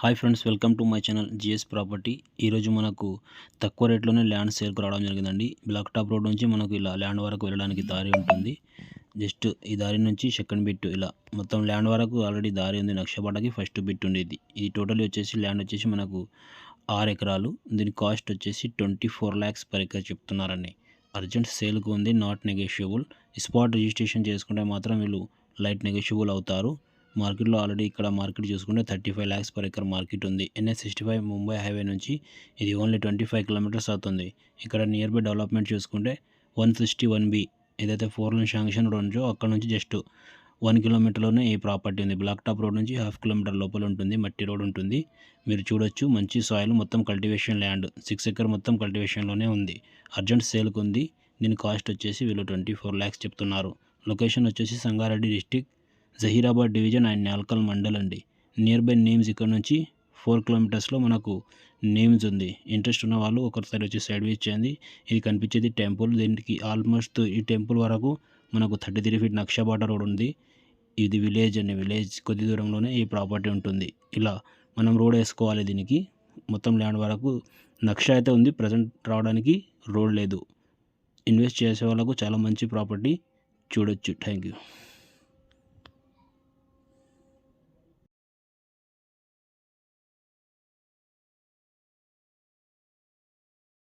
Hi friends welcome to my channel GS property. ఈరోజు మనకు తక్కువ రేట్లోనే ల్యాండ్ సేల్కి రావడం జరిగిందండి. బ్లాక్ టాప్ రోడ్ నుంచి మనకు ఇలా ల్యాండ్ వరకు వెళ్ళడానికి దారి ఉంటుంది. జస్ట్ ఈ దారి నుంచి సెకండ్ బిట్ ఇలా మొత్తం ల్యాండ్ వరకు ఆల్రెడీ దారి ఉంది. నక్షపాటకి ఫస్ట్ బిట్ ఉండేది. ఇది టోటల్ వచ్చేసి ల్యాండ్ వచ్చేసి మనకు ఆరు ఎకరాలు. దీని కాస్ట్ వచ్చేసి twenty four lakhs per acre చెప్తున్నారండి. అర్జెంట్ సేల్కు ఉంది నాట్ నెగోషియబుల్. స్పాట్ రిజిస్ట్రేషన్ చేసుకుంటే మాత్రం వీళ్ళు లైట్ నెగోషియబుల్ అవుతారు. మార్కెట్లో ఆల్రెడీ ఇక్కడ మార్కెట్ చూసుకుంటే thirty five lakhs per acre market ఉంది. NS sixty five Mumbai highway నుంచి ఇది ఓన్లీ ట్వంటీ ఫైవ్ కిలోమీటర్స్ అవుతుంది. ఇక్కడ నియర్ బై డెవలప్మెంట్ చూసుకుంటే వన్ సిక్స్టీ వన్ బి ఏదైతే ఫోర్ లైన్ శాంక్షన్ రోడ్ ఉందో అక్కడ నుంచి జస్ట్ వన్ కిలోమీటర్లోనే ఈ ప్రాపర్టీ ఉంది. బ్లాక్ టాప్ రోడ్ నుంచి హాఫ్ కిలోమీటర్ లోపల ఉంటుంది. మట్టి రోడ్ ఉంటుంది. మీరు చూడొచ్చు మంచి సాయిల్ మొత్తం కల్టివేషన్ ల్యాండ్. సిక్స్ ఎకర్ మొత్తం కల్టివేషన్లోనే ఉంది. అర్జెంట్ సేల్కి ఉంది. దీని కాస్ట్ వచ్చేసి వీళ్ళు ట్వంటీ ఫోర్ ల్యాక్స్ చెప్తున్నారు. లొకేషన్ వచ్చేసి Sangareddy district Zaheerabad division and Nalkal mandal అండి. నియర్ బై నేమ్స్ ఇక్కడ నుంచి ఫోర్ కిలోమీటర్స్లో మనకు నేమ్స్ ఉంది. ఇంట్రెస్ట్ ఉన్న వాళ్ళు ఒకసారి వచ్చి సైడ్ వీచ్ చేయండి. ఇది కనిపించేది టెంపుల్. దీనికి ఆల్మోస్ట్ ఈ టెంపుల్ వరకు మనకు థర్టీ త్రీ ఫీట్ నక్షబాట రోడ్ ఉంది. ఇది విలేజ్ అండి. విలేజ్ కొద్ది దూరంలోనే ఈ ప్రాపర్టీ ఉంటుంది. ఇలా మనం రోడ్ వేసుకోవాలి దీనికి. మొత్తం ల్యాండ్ వరకు నక్ష అయితే ఉంది. ప్రజెంట్ రావడానికి రోడ్ లేదు. ఇన్వెస్ట్ చేసే వాళ్ళకు చాలా మంచి ప్రాపర్టీ. చూడొచ్చు. Thank you.